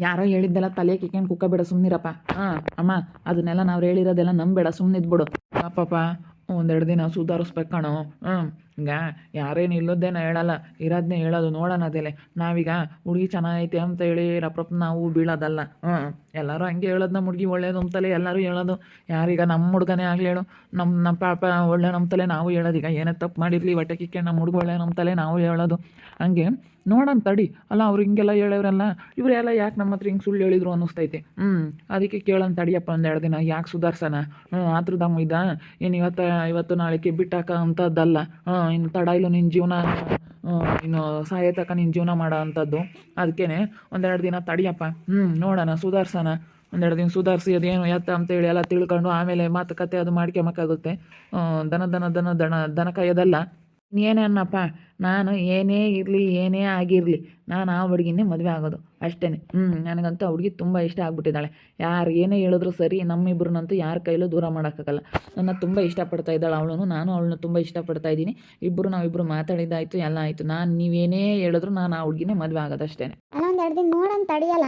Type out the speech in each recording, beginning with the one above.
ಯಾರೋ ಹೇಳಿದ್ದೆಲ್ಲ ತಲೆ ಕಿಕ್ಕೊಂಡು ಕುಕ್ಕ ಬೇಡ ಸುಮ್ಮನಿರಪ್ಪ ಹಾಂ, ಅಮ್ಮ, ಅದನ್ನೆಲ್ಲ ನಾವು ಹೇಳಿರೋದೆಲ್ಲ ನಂಬೇಡ ಸುಮ್ಮನಿದ್ಬಿಡು ಪಾಪ ಒಂದೆರಡು ದಿನ ಸುಧಾರಿಸ್ಬೇಕು ಕಣೋ. ಹ್ಞೂ ಈಗ ಯಾರೇನು ಇಲ್ಲದ್ದೇನ ಹೇಳಲ್ಲ. ಇರೋದನ್ನೇ ಹೇಳೋದು ನೋಡೋಣ ಅದೇಲೆ. ನಾವೀಗ ಹುಡುಗಿ ಚೆನ್ನಾಗೈತೆ ಅಂತ ಹೇಳಿ ರಪ್ರಪ್ ನಾವು ಬೀಳೋದಲ್ಲ. ಹ್ಞೂ ಎಲ್ಲರೂ ಹಂಗೆ ಹೇಳೋದು ನಮ್ಮ ಹುಡುಗಿ ಒಳ್ಳೇದು ಅಂತಲೇ ಎಲ್ಲರೂ ಹೇಳೋದು. ಯಾರೀಗ ನಮ್ಮ ಹುಡುಗನೇ ಆಗಲಿ ಹೇಳು. ನಮ್ಮ ನಮ್ಮ ಪಾಪ ಒಳ್ಳೆ ನಂಬ್ತಲೇ ನಾವು ಹೇಳೋದು. ಈಗ ಏನೇ ತಪ್ಪು ಮಾಡಿರಲಿ, ಹೊಟ್ಟೆ ಕಿಕ್ಕೆ ನಮ್ಮ ಹುಡುಗ ಒಳ್ಳೆ ನಂಬ್ತಲೇ ನಾವು ಹೇಳೋದು. ಹಂಗೆ ನೋಡೋಣ ತಡಿ. ಅಲ್ಲ, ಅವ್ರು ಹಿಂಗೆಲ್ಲ ಹೇಳೋರಲ್ಲ, ಇವರೆಲ್ಲ ಯಾಕೆ ನಮ್ಮ ಹತ್ರ ಹಿಂಗೆ ಸುಳ್ಳು ಹೇಳಿದ್ರು ಅನ್ನಿಸ್ತೈತೆ. ಹ್ಞೂ ಅದಕ್ಕೆ ಕೇಳೋಣ ತಡಿಯಪ್ಪ ಒಂದೆರಡು ದಿನ. ಯಾಕೆ ಸುಧಾರ್ಸೋಣ ಹ್ಞೂ ಆತ್ರದಮ್ಮ ಇದ. ಏನು ಇವತ್ತು ಇವತ್ತು ನಾಳೆಗೆ ಬಿಟ್ಟಾಕ ಅಂಥದ್ದಲ್ಲ ಹಾಂ ಇನ್ನು ತಡ ಇಲ್ಲ ನಿನ್ನ ಜೀವನ ಇನ್ನು ಸಾಯೋ ತನಕ ನಿನ್ನ ಜೀವನ ಮಾಡೋ ಅಂಥದ್ದು ಅದಕ್ಕೇ ಒಂದೆರಡು ದಿನ ತಡಿಯಪ್ಪ. ಹ್ಞೂ ನೋಡೋಣ, ಸುಧಾರ್ಸೋಣ. ಒಂದೆರಡು ದಿನ ಸುಧಾರಿಸಿ, ಅದೇನು ಎತ್ತ ಅಂತೇಳಿ ಎಲ್ಲ ತಿಳ್ಕೊಂಡು ಆಮೇಲೆ ಮಾತುಕತೆ ಅದು ಮಾಡ್ಕೊಬೇಕಾಗುತ್ತೆ ದನ ದನ ದನ ದನ ದನ ಕಾಯೋದಲ್ಲ. ಏನೇ ಅನ್ನಪ್ಪ. ನಾನು ಏನೇ ಇರಲಿ, ಏನೇ ಆಗಿರಲಿ, ನಾನು ಆ ಹುಡುಗಿನೇ ಮದುವೆ ಆಗೋದು. ಅಷ್ಟೇ ಹ್ಞೂ ನನಗಂತೂ ಆ ಹುಡುಗಿ ತುಂಬ ಇಷ್ಟ ಆಗ್ಬಿಟ್ಟಿದ್ದಾಳೆ. ಯಾರು ಏನೇ ಹೇಳಿದ್ರು ಸರಿ ನಮ್ಮಿಬ್ಬರನ್ನಂತೂ ಯಾರ ಕೈಲೂ ದೂರ ಮಾಡೋಕ್ಕಾಗಲ್ಲ. ನನ್ನ ತುಂಬ ಇಷ್ಟಪಡ್ತಾ ಇದ್ದಾಳೆ ಅವಳನ್ನು. ನಾನು ಅವಳನ್ನ ತುಂಬ ಇಷ್ಟಪಡ್ತಾ ಇದ್ದೀನಿ. ಇಬ್ಬರು ನಾವಿಬ್ಬರು ಮಾತಾಡಿದ್ದಾಯಿತು, ಎಲ್ಲ ಆಯಿತು. ನಾನು ನೀವೇನೇ ಹೇಳಿದ್ರು ನಾನು ಆ ಹುಡುಗಿನೇ ಮದುವೆ ಆಗೋದು ಅಷ್ಟೇ ಎರಡು ದಿನ ನೋಡೋಣ ತಡಿಯಲ್ಲ?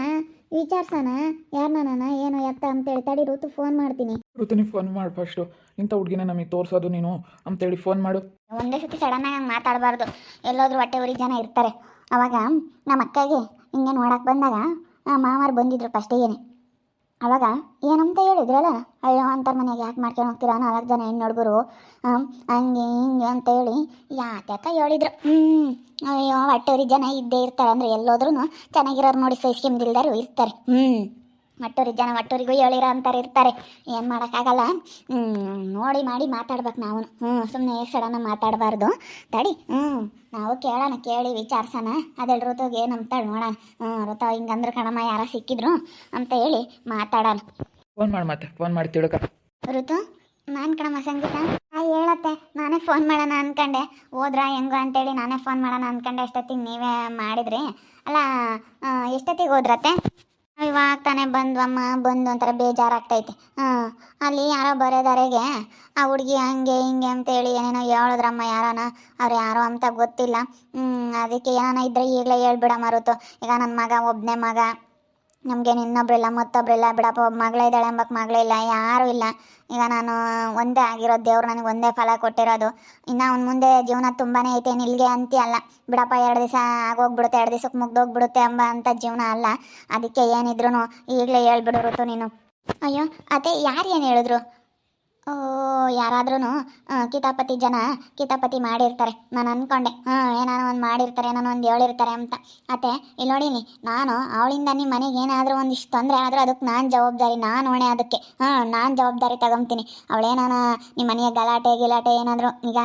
ಯಾರನ್ನ ನಾನು ಏನು ಎತ್ತ ಅಂತೇಳಿ ತಡಿ ಋತು ಫೋನ್ ಮಾಡ್ತೀನಿ. ಋತುನಿ ಫೋನ್ ಮಾಡು ಫಸ್ಟು ಇಂಥ ಹುಡುಗಿನ ನಮಗೆ ತೋರಿಸೋದು ನೀನು ಅಂತೇಳಿ ಫೋನ್ ಮಾಡು. ಒಂದೇ ಸತಿ ಸಡನ್ನಾಗಿ ಹಂಗೆ ಮಾತಾಡಬಾರ್ದು. ಎಲ್ಲೋದ್ರೂ ಹೊಟ್ಟೆ ಊರಿಗೆ ಜನ ಇರ್ತಾರೆ. ಅವಾಗ ನಮ್ಮ ಅಕ್ಕಗೆ ಹಿಂಗೆ ನೋಡಕ್ಕೆ ಬಂದಾಗ ಮಾಮಾರು ಬಂದಿದ್ರು ಏನೇ. ಅವಾಗ ಏನಂತ ಹೇಳಿದ್ರಲ್ಲ, ಅಯ್ಯೋ, ಅಂತಾರೆ ಮನೆಗೆ ಯಾಕೆ ಮಾಡ್ಕೊಂಡು ಹೋಗ್ತೀರಾ? ನಾಲ್ಕು ಜನ ಹೆಣ್ಣು ಹುಡುಗರು ಹಂಗೆ ಹಿಂಗೆ ಅಂತ ಹೇಳಿ ಯಾತ್ಯಾಕ ಹೇಳಿದ್ರು. ಹ್ಞೂ ಅಯ್ಯೋ ಹೊಟ್ಟೆವ್ರಿ ಜನ ಇದ್ದೇ ಇರ್ತಾರೆ. ಅಂದರೆ ಎಲ್ಲೋದ್ರೂ ಚೆನ್ನಾಗಿರೋರು ನೋಡಿ ಸಹಿಸ್ಕೊಂಬಿಲ್ದಾರು ಇರ್ತಾರೆ. ಹ್ಞೂ ಹೊಟ್ಟೂರಿ ಜನ ಮಟ್ಟೂರಿಗೂ ಹೇಳಿರೋ ಅಂತಾರೆ ಇರ್ತಾರೆ. ಏನು ಮಾಡೋಕ್ಕಾಗಲ್ಲ. ನೋಡಿ ಮಾಡಿ ಮಾತಾಡ್ಬೇಕು ನಾವು ಹ್ಞೂ ಸುಮ್ಮನೆ ಸಡನ್ನ ಮಾತಾಡಬಾರ್ದು. ತಡಿ ಹ್ಞೂ ನಾವು ಕೇಳೋಣ ಕೇಳಿ ವಿಚಾರಿಸೋಣ. ಅದೆಲ್ಲ ಋತುಗೆ ಏನಂತಾಳೆ ನೋಡೋಣ. ಹ್ಞೂ ಋತು ಹಿಂಗಂದ್ರೆ ಕಣಮ್ಮ ಯಾರ ಸಿಕ್ಕಿದ್ರು ಅಂತ ಹೇಳಿ ಮಾತಾಡೋಣ. ಫೋನ್ ಮಾಡಿ ಮತ್ತೆ ಫೋನ್ ಮಾಡಿ ತಿಳ್ಕ. ಋತು ನಾನು ಕಣಮ್ಮ ಸಂಗೀತ. ಆ ಹೇಳತ್ತೆ. ನಾನೇ ಫೋನ್ ಮಾಡೋಣ ಅನ್ಕಂಡೆ. ಹೋದ್ರ ಹೆಂಗೋ ಅಂತೇಳಿ ನಾನೇ ಫೋನ್ ಮಾಡೋಣ ಅನ್ಕಂಡೆ. ಎಷ್ಟೊತ್ತಿಗೆ ನೀವೇ ಮಾಡಿದ್ರಿ? ಅಲ್ಲ ಎಷ್ಟೊತ್ತಿಗೆ ಹೋದ್ರತ್ತೆ? ಇವಾಗ ತಾನೇ ಬಂದ್ವಮ್ಮ, ಬಂದು ಒಂಥರ ಬೇಜಾರಾಗ್ತೈತೆ. ಹಾಂ, ಅಲ್ಲಿ ಯಾರೋ ಬರೋದಾರೆಗೆ ಆ ಹುಡುಗಿ ಹಂಗೆ ಹಿಂಗೆ ಅಂತೇಳಿ ಏನೇನೋ ಹೇಳಿದ್ರಮ್ಮ ಯಾರನ? ಅವ್ರು ಯಾರೋ ಅಂತ ಗೊತ್ತಿಲ್ಲ. ಅದಕ್ಕೆ ಏನಾನ ಇದ್ರೆ ಈಗಲೇ ಹೇಳ್ಬಿಡಮ್ಮ ಋತು. ಈಗ ನನ್ನ ಮಗ ಒಬ್ಬನೇ ಮಗ. ನಮಗೆ ಇನ್ನೊಬ್ರಿಲ್ಲ, ಮತ್ತೊಬ್ರಿಲ್ಲ, ಬಿಡಪ್ಪ ಮಗಳೇ ಇದ್ದಾಳೆ ಅಂಬಾಕ್ ಮಗಳೇ ಇಲ್ಲ, ಯಾರೂ ಇಲ್ಲ. ಈಗ ನಾನು ಒಂದೇ ಆಗಿರೋದು ದೇವ್ರು ನನಗೆ ಒಂದೇ ಫಲ ಕೊಟ್ಟಿರೋದು. ಇನ್ನು ಅವ್ನ ಮುಂದೆ ಜೀವನ ತುಂಬಾ ಐತೆ, ನಿಲ್ಗೆ ಅಂತೀಯಲ್ಲ ಬಿಡಪ್ಪ, ಎರಡು ದಿವಸ ಆಗೋಗ್ಬಿಡುತ್ತೆ, ಎರಡು ದಿವಸಕ್ಕೆ ಮುಗ್ದೋಗ್ಬಿಡುತ್ತೆ ಎಂಬ ಅಂತ ಜೀವನ ಅಲ್ಲ. ಅದಕ್ಕೆ ಏನಿದ್ರು ಈಗಲೇ ಹೇಳ್ಬಿಡು ಋತು ನೀನು. ಅಯ್ಯೋ, ಅದೇ ಯಾರು ಏನು ಹೇಳಿದ್ರು? ಓ ಯಾರಾದ್ರೂ ಕಿತಾಪತಿ ಜನ ಕಿತಾಪತಿ ಮಾಡಿರ್ತಾರೆ. ನಾನು ಅನ್ಕೊಂಡೆ, ಹಾಂ, ಏನಾನ ಒಂದು ಮಾಡಿರ್ತಾರೆ ಏನೋ ಒಂದು ಹೇಳಿರ್ತಾರೆ ಅಂತ. ಅತ್ತೆ ಇಲ್ಲಿ ನೋಡಿನಿ, ನಾನು ಅವಳಿಂದ ನಿಮ್ಮ ಮನೆಗೆ ಏನಾದರೂ ಒಂದಿಷ್ಟು ತೊಂದರೆ ಆದರೂ ಅದಕ್ಕೆ ನಾನು ಜವಾಬ್ದಾರಿ, ನಾನು ಹೊಣೆ ಅದಕ್ಕೆ. ಹಾ, ನಾನು ಜವಾಬ್ದಾರಿ ತಗೊಂತೀನಿ ಅವಳೇನಾನ ನಿಮ್ಮ ಮನೆಯ ಗಲಾಟೆ, ಗಿಲಾಟೆ ಏನಾದರೂ, ಈಗ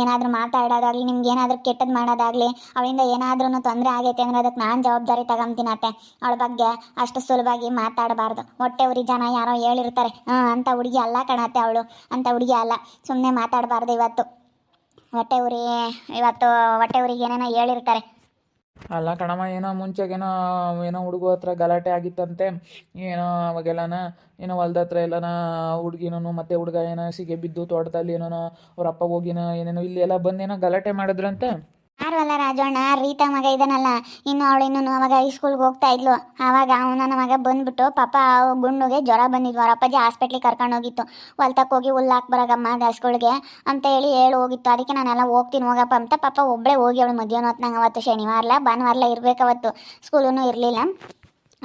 ಏನಾದರೂ ಮಾತಾಡೋದಾಗಲಿ, ನಿಮ್ಗೆ ಏನಾದರೂ ಕೆಟ್ಟದ್ದು ಮಾಡೋದಾಗಲಿ, ಅವಳಿಂದ ಏನಾದ್ರೂ ತೊಂದರೆ ಆಗೈತೆ ಅಂದರೆ ಅದಕ್ಕೆ ನಾನು ಜವಾಬ್ದಾರಿ ತಗೊಂತೀನಿ ಅತ್ತೆ. ಅವಳ ಬಗ್ಗೆ ಅಷ್ಟು ಸುಲಭವಾಗಿ ಮಾತಾಡಬಾರ್ದು. ಹೊಟ್ಟೆ ಉರಿ ಜನ ಯಾರೋ ಹೇಳಿರ್ತಾರೆ. ಹಾಂ, ಅಂತ ಹುಡುಗಿ ಅಲ್ಲ ಕಣತ್ತೆ ಅವಳು. ಅಂತ ಹುಡುಗಿ ಅಲ್ಲ. ಸುಮ್ಮನೆ ಮಾತಾಡಬಾರ್ದು ಇವತ್ತು. ಹೊಟ್ಟೆ ಊರಿ ಇವತ್ತು ಹೊಟ್ಟೆ ಊರಿಗೆ ಏನೇನೋ ಹೇಳಿರ್ತಾರೆ. ಅಲ್ಲ ಕಣಮ್ಮ, ಏನೋ ಮುಂಚೆಗೇನೋ, ಏನೋ ಹುಡುಗ ಹತ್ರ ಗಲಾಟೆ ಆಗಿತ್ತಂತೆ. ಏನೋ ಅವಾಗೆಲ್ಲನ, ಏನೋ ಹೊಲ್ದ ಹತ್ರ ಎಲ್ಲನ ಹುಡುಗಿನೂ ಮತ್ತೆ ಹುಡುಗ ಏನೋ ಸಿಗೆ ಬಿದ್ದು ತೋಟದಲ್ಲಿ ಏನೋ ಅವ್ರ ಅಪ್ಪ ಹೋಗಿನೋ ಏನೇನೋ ಇಲ್ಲಿ ಎಲ್ಲ ಬಂದೇನೋ ಗಲಾಟೆ ಮಾಡಿದ್ರಂತೆ. ಯಾರು ರಾಜಣ್ಣ? ರೀತಾ ಮಗ ಇದ್ದಾನಲ್ಲ ಇನ್ನು ಅವಳು ಇನ್ನೂ ಅವಾಗ ಸ್ಕೂಲ್ಗೆ ಹೋಗ್ತಾ ಇದ್ಲು. ಆವಾಗ ಅವನ ಮಗ ಬಂದ್ಬಿಟ್ಟು ಪಾಪ ಗುಂಡುಗೆ ಜ್ವರ ಬಂದಿದ್ವು ಅವ್ರ ಅಪ್ಪಾಜಿ ಹಾಸ್ಪಿಟ್ಲಿಗೆ ಕರ್ಕೊಂಡು ಹೋಗಿತ್ತು. ಹೊಲ್ತಕ್ಕೆ ಹೋಗಿ ಹುಲ್ಲು ಹಾಕ್ ಬರಗಮ್ಮ ದಸ್ಗಳಿಗೆ ಅಂತ ಹೇಳಿ ಹೇಳಿ ಹೋಗಿತ್ತು. ಅದಕ್ಕೆ ನಾನೆಲ್ಲ ಹೋಗ್ತೀನಿ ಹೋಗಪ್ಪ ಅಂತ ಪಾಪ ಒಬ್ಬಳೇ ಹೋಗಿ ಅವಳು ಮಧ್ಯಾಹ್ನ ಹೊತ್ನಾಗ ಅವತ್ತು ಶನಿವಾರಲ ಭಾನುವಾರಲ್ಲ ಇರ್ಬೇಕು ಅವತ್ತು ಸ್ಕೂಲೂ ಇರಲಿಲ್ಲ.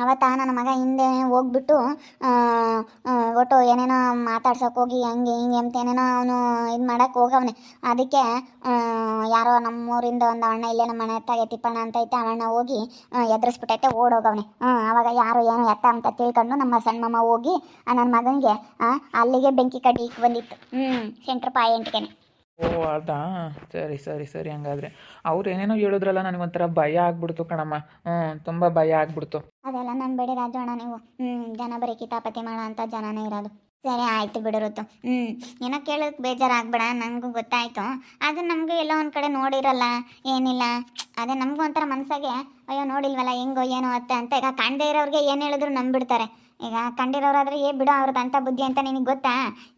ಅವತ್ತ ನನ್ನ ಮಗ ಹಿಂದೆ ಹೋಗ್ಬಿಟ್ಟು ಒಟ್ಟು ಏನೇನೋ ಮಾತಾಡ್ಸೋಕೆ ಹೋಗಿ, ಹಂಗೆ ಹಿಂಗೆ ಅಂತ ಏನೇನೋ ಅವನು ಇದು ಮಾಡೋಕೆ ಹೋಗವನೆ. ಅದಕ್ಕೆ ಯಾರೋ ನಮ್ಮೂರಿಂದ ಒಂದು ಅಣ್ಣ, ಇಲ್ಲೇ ನಮ್ಮ ಮನೆ ಹತ್ತಾಗೆ ತಿಪ್ಪಣ್ಣ ಅಂತ ಐತೆ, ಅವಣ್ಣ ಹೋಗಿ ಎದುರಿಸ್ಬಿಟ್ಟೈತೆ, ಓಡೋಗವನೆ. ಅವಾಗ ಯಾರು ಏನು ಎತ್ತ ಅಂತ ತಿಳ್ಕೊಂಡು ನಮ್ಮ ಸಣ್ಣ ಮಾಮ ಹೋಗಿ ನನ್ನ ಮಗನಿಗೆ ಅಲ್ಲಿಗೆ ಬೆಂಕಿ ಕಡ್ಡಿ ಬಂದಿತ್ತು. ಹ್ಞೂ ಸೆಂಟ್ರ್ ಪಾಯಿಂಟ್ಗೆ ಓ ಅದಾ ಸರಿ ಸರಿ ಸರಿ, ಹಂಗಾದ್ರೆ. ಅವ್ರು ಏನೇನೋ ಹೇಳಿದ್ರಲ್ಲ, ನನಗೊಂಥರ ಭಯ ಆಗ್ಬಿಡ್ತು ಕಣಮ್ಮ. ಹ್ಞೂ ತುಂಬ ಭಯ ಆಗ್ಬಿಡ್ತು. ಅದೆಲ್ಲ ನಂಬೇಡಿ ರಾಜು ಅಣ್ಣ ನೀವು ಹ್ಞೂ ಜನ ಬರೀ ಕಿತಾಪತಿ ಮಾಡೋ ಅಂತ ಜನನೇ ಇರೋದು. ಸರಿ, ಆಯ್ತು ಬಿಡು ಋತು. ಹ್ಞೂ ಏನೋ ಕೇಳೋಕೆ ಬೇಜಾರಾಗ್ಬೇಡ ನನಗೂ ಗೊತ್ತಾಯ್ತು. ಅದು ನಮಗೂ ಎಲ್ಲೋ ಒಂದು ಕಡೆ ನೋಡಿರಲ್ಲ, ಏನಿಲ್ಲ. ಅದೇ ನಮಗೂ ಒಂಥರ ಮನಸ್ಸಾಗೆ ಅಯ್ಯೋ ನೋಡಿಲ್ವಲ್ಲ, ಹೆಂಗೋ, ಏನೋ ಅತ್ತೆ ಅಂತ ಈಗ ಕಾಣದೇ ಇರೋರಿಗೆ ಏನು ಹೇಳಿದ್ರು ನಂಬಿಡ್ತಾರೆ. ಈಗ ಕಂಡಿರೋರಾದ್ರೆ, ಏ ಬಿಡು ಅವ್ರದ್ದು ಅಂಥ ಬುದ್ಧಿ ಅಂತ ನಿನಗೆ ಗೊತ್ತಾ?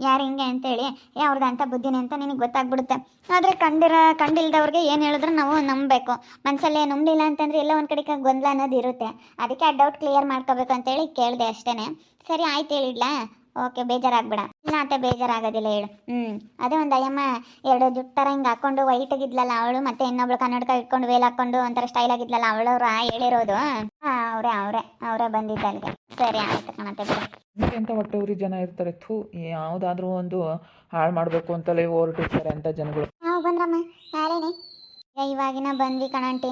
ಯಾರು ಹಿಂಗೆ ಅಂತೇಳಿ? ಏ ಅವ್ರದ್ದು ಅಂಥ ಬುದ್ಧಿನೇ ಅಂತ ನಿನಗೆ ಗೊತ್ತಾಗ್ಬಿಡುತ್ತೆ. ಆದರೆ ಕಂಡಿರೋ, ಕಂಡಿಲ್ದವ್ರಿಗೆ ಏನು ಹೇಳಿದ್ರು ನಾವು ನಂಬಬೇಕು. ಮನಸ್ಸಲ್ಲೇ ನಂಬಲಿಲ್ಲ ಅಂತಂದ್ರೆ ಎಲ್ಲ ಒಂದು ಕಡೆ ಗೊಂದಲ ಅನ್ನೋದು ಇರುತ್ತೆ. ಅದಕ್ಕೆ ಆ ಡೌಟ್ ಕ್ಲಿಯರ್ ಮಾಡ್ಕೋಬೇಕು ಅಂತೇಳಿ ಕೇಳಿದೆ ಅಷ್ಟೇ ಸರಿ, ಆಯ್ತು ಹೇಳಿಡ್ಲಾ ಓಕೆ, ಬೇಜಾರಾಗ್ಬೇಡ. ಇಲ್ಲ ಅಂತ ಬೇಜಾರಾಗೋದಿಲ್ಲ, ಹೇಳು. ಹ್ಞೂ ಅದೇ ಒಂದು ಅಯ್ಯಮ್ಮ, ಎರಡು ಜುಟ್ಟು ಥರ ಹಿಂಗೆ ಹಾಕೊಂಡು ವೈಟ್ ಆಗಿದ್ಲಲ್ಲ ಅವಳು, ಮತ್ತೆ ಇನ್ನೊಬ್ಳು ಕನ್ನಡಕ ಇಟ್ಕೊಂಡು, ವೇಲ್ ಹಾಕ್ಕೊಂಡು ಒಂಥರ ಸ್ಟೈಲ್ ಆಗಿದ್ಲಲ್ಲ ಅವಳವ್ರ ಹೇಳಿರೋದು. ಅವರೇ ಅವರೇ ಅವರೇ ಬಂದಿದ್ದ ಅಲ್ಲಿಗೆ ಸರಿ ಆಯ್ತು ಕಣತೆ ಬಿಡು ಅಂತ ಹೊಟ್ಟೆ ಉರಿ ಜನ ಇರ್ತಾರೆ? ಥೂ ಯಾವುದಾದ್ರೂ ಒಂದು ಹಾಳು ಮಾಡಬೇಕು ಅಂತಲೇ ಹೊರಟಿರ್ತಾರೆ ಅಂತ ಜನಗಳು. ನಾವು ಬಂದ್ರಮ್ಮ ಯಾರೇನೆ ಇವಾಗಿನ ಬಂದ್ವಿ ಕಣಂಟಿ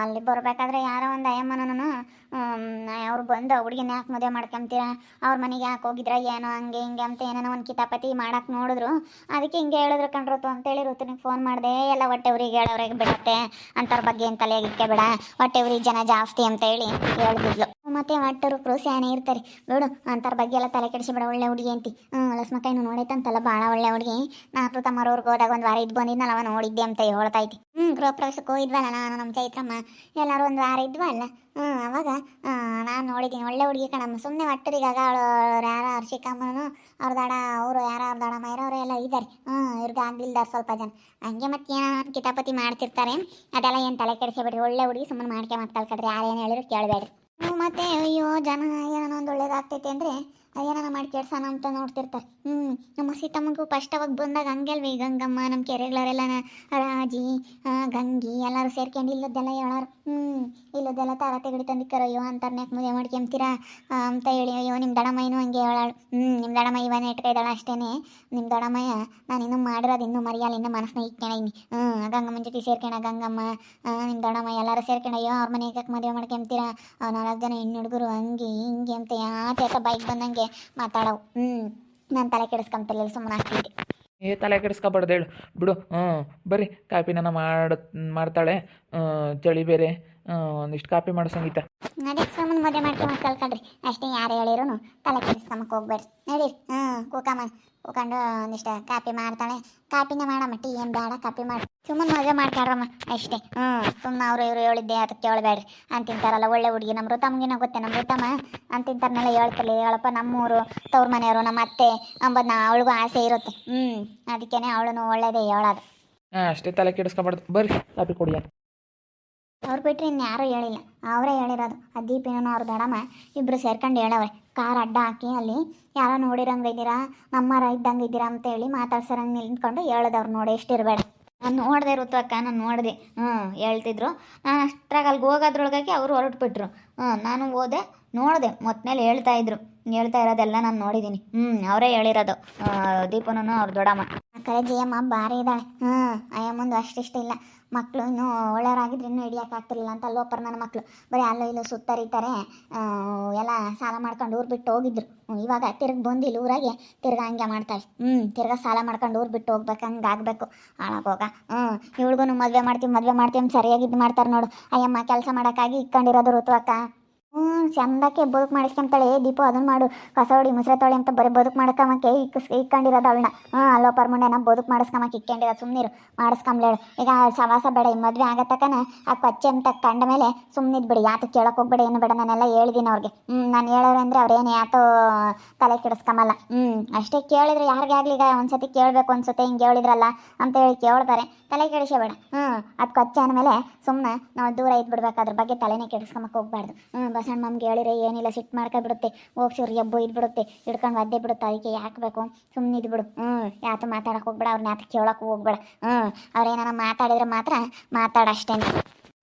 ಅಲ್ಲಿ ಬರಬೇಕಾದ್ರೆ ಯಾರೋ ಒಂದು ಅಯ್ಯಮ್ಮನೂ ಅವ್ರು ಬಂದು ಹುಡುಗಿನ ಯಾಕೆ ಮದುವೆ ಮಾಡ್ಕೊಂತೀರ? ಅವ್ರ ಮನೆಗೆ ಯಾಕೆ ಹೋಗಿದ್ರ, ಏನೋ, ಹಂಗೆ, ಹಿಂಗೆ ಅಂತ ಏನೇನೋ ಒಂದು ಕಿತಾಪತಿ ಮಾಡಕ್ಕೆ ನೋಡಿದ್ರು. ಅದಕ್ಕೆ ಹಿಂಗೆ ಹೇಳಿದ್ರು ಕಣ್ರತು ಅಂತೇಳಿ ಋತುನಿಗೆ ಫೋನ್ ಮಾಡಿದೆ, ಎಲ್ಲ ಹೊಟ್ಟೆ ಊರಿಗೆ ಹೇಳೋರಿಗೆ ಬಿಡತ್ತೆ. ಅಂಥವ್ರ ಬಗ್ಗೆ ಏನು ತಲೆಗಿಕ್ಕೆ ಬೇಡ ಹೊಟ್ಟೆ ಊರಿಗೆ ಜನ ಜಾಸ್ತಿ ಅಂತ ಹೇಳಿ ಹೇಳ್ತಿದ್ಲು ಮತ್ತೆ ಹೊಟ್ಟರು ಪ್ರೋತ್ಸಾಹನೇ ಇರ್ತಾರೆ. ನೋಡು ಅಂಥವ್ರ ಬಗ್ಗೆ ಎಲ್ಲ ತಲೆ ಕೆಡಿಸಿಬೇಡ, ಒಳ್ಳೆ ಹುಡುಗಿ ಅಂತಿ. ಹ್ಞೂ ಲಸ್ಮಕ್ಕಯ್ಯನು ನೋಡೈತಂತಲ್ಲ ಭಾಳ ಒಳ್ಳೆ ಹುಡುಗಿ. ನಾ ಪ್ರೀತ ತಮ್ಮರವ್ರಿಗೆ ಹೋದಾಗ ಒಂದು ವಾರ ಇದ್ದು ಬಂದಿದ್ನಲ್ಲ ಅವ ನೋಡಿದ್ದೆ ಅಂತ ಹೇಳ್ತೈತಿ ಹ್ಞೂ ಗೃಹ ಪ್ರವೇಶಕ್ಕೆ ಹೋಗಿದ್ವಲ್ಲ ನಾನು, ನಮ್ಮ ಚೈತ್ರಮ್ಮ. ಎಲ್ಲರೂ ಒಂದು ವಾರ ಇದ್ವಲ್ಲ. ಹ್ಞೂ, ಅವಾಗ ನಾನು ನೋಡಿದ್ದೀನಿ, ಒಳ್ಳೆ ಹುಡುಗಿ ಕಣಮ್ಮ. ಸುಮ್ಮನೆ ಒಟ್ಟರಿಗಾಗ ಅವಳು ಯಾರ ಹರ್ಷಿಕಮ್ಮನು ಅವ್ರ ದಾಡ, ಅವರು ಯಾರ, ಅವ್ರ ದಾಡ ಮೈರವ್ರು ಎಲ್ಲ ಇದ್ದಾರೆ ಹ್ಞೂ, ಇವ್ರಿಗೆ ಆಗ್ಲಿಲ್ದಾರ ಸ್ವಲ್ಪ ಜನ. ಹಂಗೆ ಮತ್ತೆ ಏನೋ ಕಿತಾಪತಿ ಮಾಡ್ತಿರ್ತಾರೆ? ಅದೆಲ್ಲ ಏನು ತಲೆ ಕೆಡಿಸಿಬಿಡ್ರಿ, ಒಳ್ಳೆ ಹುಡುಗಿ ಸುಮ್ಮನೆ ಮಾಡ್ಕೆ ಮಾತು ಕಲ್ಕಡ್ರಿ. ಯಾರೇನು ಹೇಳಿದ್ರು ಕೇಳಬೇಡ್ರಿ. ಮತ್ತೆ ಅಯ್ಯೋ ಜನ ಏನೋ ಒಂದು ಒಳ್ಳೇದಾಗ್ತೈತೆ ಅಂದರೆ ಏನಾನ ಮಾಡಿ ಕೆಡ್ಸೋಣ ಅಂತ ನೋಡ್ತಿರ್ತಾರೆ. ಹ್ಞೂ ನಮ್ಮ ಸೀತಮ್ಮಗೂ ಫಸ್ಟ್ ಅವಾಗ ಬಂದಾಗ ಹಂಗಲ್ವಿ ಗಂಗಮ್ಮ, ನಮ್ಮ ಕೆರೆಗಳವರೆಲ್ಲ ರಾಜಿ ಗಂಗಿ ಎಲ್ಲರೂ ಸೇರ್ಕೊಂಡು ಇಲ್ಲದ್ದೆಲ್ಲ ಹೇಳೋರು. ಹ್ಞೂ ಇಲ್ಲದ್ದೆಲ್ಲ ತಾರ ತೆಗಡಿ ತಂದಿಕ್ಕಾರ. ಅಯ್ಯೋ ಅಂತಾರ್ನ್ಯಾಕ ಮದುವೆ ಮಾಡ್ಕೊಂತೀರಾ ಅಂತ ಹೇಳಿ ಅಯ್ಯೋ ನಿಮ್ಮ ದಡಮಯ್ಯನೂ ಹಂಗೆ ಹೇಳಾಳು. ಹ್ಞೂ ನಿಮ್ಮ ದಡಮಯ್ಯ ಇವನ್ನ ಇಟ್ಕೊಯ್ದಾಳ ಅಷ್ಟೇ ನಿಮ್ಮ ದಡಮಯ್ಯ ನಾನು ಇನ್ನೂ ಮಾಡಿರೋದು ಇನ್ನೂ ಮರೆಯಲ್ಲ ಇನ್ನೂ ಮನಸ್ಸನ್ನ ಇಟ್ಕೊಂಡಿನಿ ಹ್ಞೂ ಗಂಗಮ್ಮನ ಜೊತೆ ಸೇರ್ಕೊಂಡ ಗಂಗಮ್ಮ ನಿಮ್ಮ ದಡಮಯ್ಯ ಎಲ್ಲರೂ ಸೇರ್ಕೊಂಡು ಅಯ್ಯೋ, ಅವ್ರ ಮನೆಗೆ ಯಾಕೆ ಮದುವೆ ಮಾಡ್ಕೊಂತೀರಾ ನಾಲ್ಕು ಜನ ಹೆಣ್ಣು ಹುಡುಗರು ಹಂಗೆ ಹಿಂಗೆ ಅಂತ ಯಾಕೆ ಬೈಕ್ ಬಂದಂಗೆ ಮಾತಾಡವು. ಹ್ಮ್. ನಾನು ತಲೆ ಕೆಡಿಸ್ಕೊಂತಿರ್ಲಿಲ್ಲ ಸುಮ್ಮನೆ ಆಗ್ತಿದ್ದೆ ಏ ತಲೆ ಕೆಡಿಸ್ಕೊಬಾರ್ದು ಹೇಳು. ಬಿಡು. ಹ್ಞೂ. ಬರ್ರಿ. ಕಾಪಿನ ಮಾಡ ಮಾಡ್ತಾಳೆ. ಚಳಿ ಬೇರೆ. ಒಂದಿಷ್ಟು ಕಾಪಿ ಮಾಡು ಸಂಗೀತ. ಅದೇ ಮದುವೆ ಮಾಡ್ಕೊಂಡು ಕಳ್ಕೊಂಡ್ರಿ ಅಷ್ಟೇ ಯಾರು ಹೇಳಿರೋನು ತಲೆ ಕೆಡಿಸ್ಕೊಂಬಕ್ಕೆ ಹೋಗ್ಬೇಡ್ರಿ. ನಡೀರಿ. ಹ್ಞೂ ಕೂಕಮ್ಮ. ಕೂಕೊಂಡು ಒಂದಿಷ್ಟು ಕಾಪಿ ಮಾಡ್ತಾಳೆ. ಕಾಪಿನ ಮಾಡಮ್ಮ, ಟೀ ಏನು ಬೇಡ ಕಾಪಿ ಮಾಡಿ. ಸುಮ್ಮನೆ ಮದುವೆ ಮಾಡ್ತಾರಮ್ಮ ಅಷ್ಟೇ. ಹ್ಞೂ ಸುಮ್ಮನೆ ಅವರು ಇವರು ಹೇಳಿದ್ದೆ ಅದಕ್ಕೆ ಕೇಳಬೇಡ್ರಿ. ಅಂತಿಂತಾರಲ್ಲ ಒಳ್ಳೆ ಹುಡುಗಿ. ನಮ್ಮ ಋತಮ್ಗಿನ ಗೊತ್ತೆ ನಮ್ಮ ಋತಮ್ಮ? ಅಂತಿಂತಾರನ್ನೆಲ್ಲ ಹೇಳ್ತಿರ್ಲಿ. ಹೇಳಪ್ಪ, ನಮ್ಮೂರು, ತವ್ರ ಮನೆಯವರು, ನಮ್ಮ ಅತ್ತೆ ಅಂಬದನ್ನ ಅವಳಿಗೂ ಆಸೆ ಇರುತ್ತೆ. ಹ್ಞೂ ಅದಕ್ಕೇನೆ ಅವಳು ಒಳ್ಳೇದೇ ಹೇಳೋದು. ಹಾಂ, ಅಷ್ಟೇ ತಲೆ ಕೆಡಿಸ್ಕೊಬಾರ್ದು. ಬರ್ರಿ, ಕಾಪಿ ಕುಡಿಯ ಅವ್ರು ಬಿಟ್ರೆ ಇನ್ಯಾರೂ ಹೇಳಿಲ್ಲ. ಅವರೇ ಹೇಳಿರೋದು. ಆ ದೀಪಿನೂ ಅವ್ರ ದಡಮ್ಮ ಇಬ್ಬರು ಸೇರ್ಕೊಂಡು ಹೇಳವ್ರೆ. ಕಾರ್ ಅಡ್ಡ ಹಾಕಿ ಅಲ್ಲಿ. ಯಾರೋ ನೋಡಿರಂಗೆ ಇದ್ದೀರಾ? ನಮ್ಮರ ಇದ್ದಂಗೆ ಇದ್ದೀರಾ ಅಂತೇಳಿ ಮಾತಾಡ್ಸರಂಗೆ ನಿಂತ್ಕೊಂಡು ಹೇಳದವ್ರು ನೋಡಿ. ಎಷ್ಟಿರಬೇಡ. ನಾನು ನೋಡಿದೆ ಋತು ಅಕ್ಕ, ನಾನು ನೋಡಿದೆ. ಹ್ಞೂ ಹೇಳ್ತಿದ್ರು. ನಾನು ಅಷ್ಟ್ರಾಗ ಅಲ್ಲಿಗೆ ಹೋಗೋದ್ರೊಳಗಾಗಿ ಅವರು ಹೊರಟ್ಬಿಟ್ರು. ಹ್ಞೂ ನಾನು ಹೋದೆ, ನೋಡಿದೆ. ಹೇಳ್ತಾ ಇದ್ರು. ಹೇಳ್ತಾ ಇರೋದೆಲ್ಲ ನಾನು ನೋಡಿದ್ದೀನಿ ಹ್ಞೂ ಅವರೇ ಹೇಳಿರೋದು. ದೀಪನೂ ಅವ್ರ ದೊಡ್ಡಮ್ಮ. ಕಡೆ ಜಯಮ್ಮ ಭಾರಿ ಇದ್ದಾಳೆ. ಹ್ಞೂ ಅಯ್ಯಮ್ಮಂದು ಅಷ್ಟಿಷ್ಟ ಇಲ್ಲ. ಮಕ್ಕಳು ಇನ್ನೂ ಒಳ್ಳೆಯವರಾಗಿದ್ರೆ ಇನ್ನೂ ಹಿಡಿಯೋಕ್ಕಾಗ್ತಿರ್ಲಿಲ್ಲ ಅಂತ ಲೋಪರ್ ನನ್ನ ಮಕ್ಕಳು ಬರೀ ಅಲ್ಲೋ ಇಲ್ಲೋ ಸುತ್ತರಿತಾರೆ. ಎಲ್ಲ ಸಾಲ ಮಾಡ್ಕೊಂಡು ಊರು ಬಿಟ್ಟು ಹೋಗಿದ್ರು. ಇವಾಗ ತಿರ್ಗಿ ಬಂದಿಲ್ಲ ಊರಾಗೆ ತಿರ್ಗಾ ಹಂಗೆ ಮಾಡ್ತಾಳೆ. ಹ್ಞೂ ತಿರ್ಗಾ ಸಾಲ ಮಾಡ್ಕೊಂಡು ಊರು ಬಿಟ್ಟು ಹೋಗ್ಬೇಕು, ಹಂಗೆ ಆಗಬೇಕು. ಹಾಳಾಗೋಗ ಹ್ಞೂ ಇವಳಿಗೂ ಮದುವೆ ಮಾಡ್ತೀವಿ ಮದುವೆ ಮಾಡ್ತೀವಿ ಸರಿಯಾಗಿ ಇದು ಮಾಡ್ತಾರೆ ನೋಡು. ಅಯ್ಯಮ್ಮ ಕೆಲಸ ಮಾಡೋಕ್ಕಾಗಿ ಇಕ್ಕೊಂಡಿರೋದು ಋತು ಅಕ್ಕ ಹ್ಞೂ ಚಂದಕ್ಕೆ ಬದುಕು ಮಾಡಿಸ್ಕೊಂತಾಳೆ. ದೀಪ ಅದನ್ನ ಮಾಡು. ಕಸ ಹೊಡಿ, ಮುಸ್ರೆ ತೊಳಿ ಅಂತ ಬರೀ ಬದುಕು ಮಾಡ್ಕೊಂಬಕ್ಕೆ ಇಕ್ಕಿಸ್ ಇಕ್ಕೊಂಡಿರೋದು ಅವಳನ್ನ ಹ ಅಲ್ಲೋ ಪರ್ಮುಂಡೆನ ಬದುಕು ಮಾಡಿಸ್ಕೊಂಬಕ್ಕೆ ಇಕ್ಕೊಂಡಿರೋದು ಸುಮ್ಮನಿರು ಮಾಡಿಸ್ಕೊಂಬ್ಲೇಳು. ಈಗ ಸವಾಸ ಬೇಡ, ಈ ಮದುವೆ ಆಗತ್ತಕನ ಆ ಕೊಚ್ಚೆ ಅಂತ ಕಂಡ ಮೇಲೆ ಸುಮ್ಮನಿದ್ ಬಿಡಿ. ಯಾತು ಕೇಳಕ್ ಹೋಗ್ಬೇಡ, ಏನು ಬೇಡ, ನಾನೆಲ್ಲ ಹೇಳಿದೀನಿ ಅವ್ರಿಗೆ. ಹ್ಮ್, ನಾನು ಹೇಳೋರು ಅಂದ್ರೆ ಅವ್ರೇನು ಯಾತೋ ತಲೆ ಕೆಡಿಸ್ಕೊಂಬಲ್ಲ ಹ್ಮ್, ಅಷ್ಟೇ ಕೇಳಿದ್ರೆ ಯಾರಿಗೆ ಆಗಲಿ ಈಗ ಒಂದ್ಸತಿ ಕೇಳಬೇಕು ಅನ್ಸುತ್ತೆ, ಹಿಂಗೆ ಹೇಳಿದ್ರಲ್ಲ ಅಂತ ಹೇಳಿ ಕೇಳ್ತಾರೆ. ತಲೆ ಕೆಡಿಸಬೇಡ ಹ್ಮ್, ಅದು ಕೊಚ್ಚೆ ಅಂದಮೇಲೆ ಸುಮ್ಮನೆ ನಾವು ದೂರ ಇದ್ಬಿಡ್ಬೇಕು. ಅದ್ರ ಬಗ್ಗೆ ತಲೆನೇ ಕೆಡಿಸ್ಕೊಂಬಕ್ಕೆ ಹೋಗ್ಬಾರ್ದು. ಹ್ಞೂ ಬಸಣ್ಣ ನಮ್ಗೆ ಹೇಳಿದ್ರೆ ಏನಿಲ್ಲ, ಸಿಟ್ಟು ಮಾಡ್ಕೊಬಿಡುತ್ತೆ ಹೋಗ್ಸಿವ್ರಿ ಎಬ್ಬು ಇದ್ಬಿಡುತ್ತೆ, ಹಿಡ್ಕೊಂಡು ಒದ್ದೆ ಬಿಡುತ್ತೆ ಅದಕ್ಕೆ ಯಾಕೆ ಬೇಕು? ಸುಮ್ಮನೆ ಇದ್ಬಿಡು. ಹ್ಞೂ ಯಾತು ಮಾತಾಡಕ್ಕೆ ಹೋಗ್ಬೇಡ ಅವ್ರನ್ನ ಯಾತ ಕೇಳೋಕೆ ಹೋಗ್ಬೇಡ. ಹ್ಞೂ ಅವ್ರೇನಾರ ಮಾತಾಡಿದ್ರೆ ಮಾತ್ರ ಮಾತಾಡಷ್ಟೇ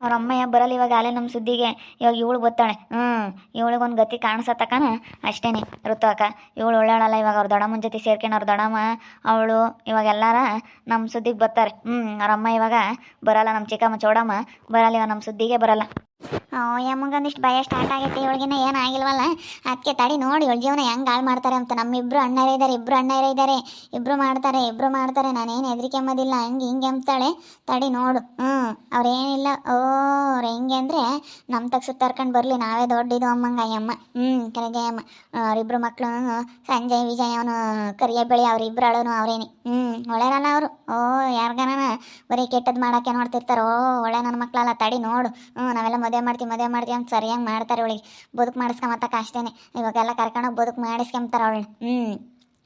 ಅವ್ರ ಅಮ್ಮಯ್ಯ ಬರಲ್ಲ ಇವಾಗ, ಅಲ್ಲೇ ನಮ್ಮ ಸುದ್ದಿಗೆ. ಇವಾಗ ಇವಳು ಗೊತ್ತಾಳೆ. ಹ್ಞೂ ಇವಳಿಗೊಂದು ಗತಿ ಕಾಣಿಸತ್ತಕನ ಅಷ್ಟೇ ಋತು ಅಕ್ಕ ಇವಳು ಒಳ್ಳಾಳಲ್ಲ ಇವಾಗ ಅವ್ರ ದೊಡ್ಡಮ್ಮನ ಜೊತೆ ಸೇರ್ಕೊಂಡು ಅವ್ರ ದೊಡ್ಡಮ್ಮ, ಅವಳು ಇವಾಗ ಎಲ್ಲಾರ ನಮ್ಮ ಸುದ್ದಿಗೆ ಬರ್ತಾರೆ. ಹ್ಞೂ ಅವ್ರ ಅಮ್ಮ ಇವಾಗ ಬರಲ್ಲ ನಮ್ಮ ಚಿಕ್ಕಮ್ಮ, ಚೌಡಮ್ಮ ಬರಲ್ಲ, ಇವಾಗ ನಮ್ಮ ಸುದ್ದಿಗೆ ಬರಲ್ಲ. ಯಮ್ಮಗೊಂದಿಷ್ಟು ಭಯ ಸ್ಟಾರ್ಟ್ ಆಗೈತೆ ಇವಳಿಗಿನ ಏನಾಗಿಲ್ವಲ್ಲ ಅದಕ್ಕೆ ತಡಿ ನೋಡಿ, ಇವಳ ಜೀವನ ಹೆಂಗೆ ಹಾಳು ಮಾಡ್ತಾರೆ ಅಂತ. ನಮ್ಮಿಬ್ರು ಅಣ್ಣರೇ ಇದ್ದಾರೆ ಇಬ್ರು ಅಣ್ಣರೇ ಇದ್ದಾರೆ ಇಬ್ರು ಮಾಡ್ತಾರೆ ಇಬ್ರು ಮಾಡ್ತಾರೆ, ನಾನೇನು ಹೆದರಿಕೆ ಎಂಬುದಿಲ್ಲ ಹಂಗೆ ಹಿಂಗೆ ಅಂಬ್ತಾಳೆ ತಡಿ ನೋಡು. ಹ್ಞೂ ಅವ್ರೇನಿಲ್ಲ. ಓ, ಅವ್ರು ಹೆಂಗೆ ಅಂದರೆ ನಮ್ಮ ತಗ ಸುತ್ತಾರ್ಕೊಂಡು ಬರಲಿ, ನಾವೇ ದೊಡ್ಡಿದು ಅಮ್ಮಂಗ, ಅಯ್ಯಮ್ಮ. ಹ್ಞೂ ಅಮ್ಮ. ಅವರಿಬ್ರು ಮಕ್ಕಳು ಸಂಜಯ್, ವಿಜಯ್ ಅವನು ಕರಿಯ ಬೆಳಿ, ಅವ್ರಿಬ್ರು ಅಳೋನು, ಅವ್ರೇನಿ. ಹ್ಞೂ ಒಳ್ಳೆಯರಲ್ಲ ಅವರು. ಓ ಯಾರ್ಗಾನ ಬರೀ ಕೆಟ್ಟದ್ದು ಮಾಡೋಕ್ಕೆ ನೋಡ್ತಿರ್ತಾರೆ? ಓ, ಒಳ್ಳೆ ನನ್ನ ಮಕ್ಕಳಲ್ಲ ತಡಿ ನೋಡು. ಹ್ಞೂ ನಾವೆಲ್ಲ ಮದುವೆ ಮಾಡ್ತೀವಿ ಮದುವೆ ಮಾಡ್ತೀವಿ ಅಂತ ಸರಿಯಾಗಿ ಮಾಡ್ತಾರೆ ಅವಳಿಗೆ. ಬದುಕು ಮಾಡಿಸ್ಕೊಂಬತ್ತಕ್ಕೆ ಅಷ್ಟೇನೆ. ಇವಾಗೆಲ್ಲ ಕರ್ಕೊಂಡೋಗಿ ಬದುಕು ಮಾಡಿಸ್ಕೊಂತಾರೆ ಅವಳು ಹ್ಞೂ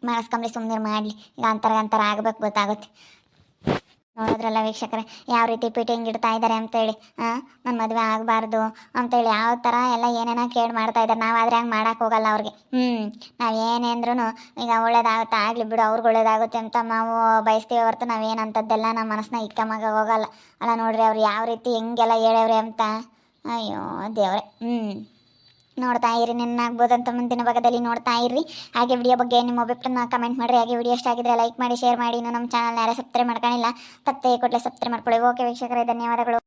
ಮಾಡಿಸ್ಕೊಂಬ್ಲಿ ಸುಮ್ಮನೆ ಮಾಡಲಿ. ಈಗ ಅಂತರ ಅಂತರ ಆಗ್ಬೇಕು, ಗೊತ್ತಾಗುತ್ತೆ. ನೋಡಿದ್ರಲ್ಲ ವೀಕ್ಷಕರೇ, ಯಾವ ರೀತಿ ಫಿಟ್ಟಿಂಗ್ ಇಡ್ತಾ ಇದ್ದಾರೆ ಅಂತೇಳಿ ಹಾಂ ನನ್ನ ಮದುವೆ ಆಗಬಾರ್ದು ಅಂತೇಳಿ ಯಾವ ಥರ ಎಲ್ಲ ಏನೇನೋ ಕೇಳಿ ಮಾಡ್ತಾ ಇದ್ದಾರೆ ನಾವಾದ್ರೆ ಹಂಗೆ ಮಾಡೋಕೆ ಹೋಗಲ್ಲ ಅವ್ರಿಗೆ. ಹ್ಞೂ ನಾವು ಏನೇ ಅಂದ್ರೂ ಈಗ ಒಳ್ಳೇದಾಗುತ್ತೆ, ಆಗಲಿ ಬಿಡು, ಅವ್ರಿಗೆ ಒಳ್ಳೇದಾಗುತ್ತೆ ಅಂತ ನಾವು ಬಯಸ್ತೀವಿ ಹೊರತು ನಾವೇನಂಥದ್ದೆಲ್ಲ ನಮ್ಮ ಮನಸ್ಸನ್ನ ಇಕ್ಕಮಾಗ ಹೋಗಲ್ಲ. ಅಲ್ಲ ನೋಡ್ರಿ ಅವ್ರು ಯಾವ ರೀತಿ ಹೆಂಗೆಲ್ಲ ಹೇಳವ್ರಿ ಅಂತ. ಅಯ್ಯೋ, ದೇವ್ರೆ. ಹ್ಞೂ ನೋಡ್ತಾ ಇರಿ ನಿನ್ನಾಗ್ಬೋದು ಅಂತ ಮುಂದಿನ ಭಾಗದಲ್ಲಿ ನೋಡ್ತಾ ಇರ್ರಿ ಹಾಗೆ ವಿಡಿಯೋ ಬಗ್ಗೆ ನಿಮ್ಮ ಅಭಿಪ್ರಾಯನ ಕಮೆಂಟ್ ಮಾಡಿರಿ. ಹಾಗೆ ವಿಡಿಯೋ ಇಷ್ಟ ಆಗಿದ್ರೆ ಲೈಕ್ ಮಾಡಿ ಶೇರ್ ಮಾಡಿ. ಇನ್ನು ನಮ್ಮ ಚಾನಲ್ನ ಯಾರು ಸಬ್ಸ್ಕ್ರೈಬ್ ಮಾಡ್ಕೊಂಡಿಲ್ಲ ತಪ್ಪದೆ ಕೂಡಲೇ ಸಬ್ಸ್ಕ್ರೈಬ್ ಮಾಡ್ಕೊಳ್ಳಿ. ಓಕೆ ವೀಕ್ಷಕರೇ, ಧನ್ಯವಾದಗಳು.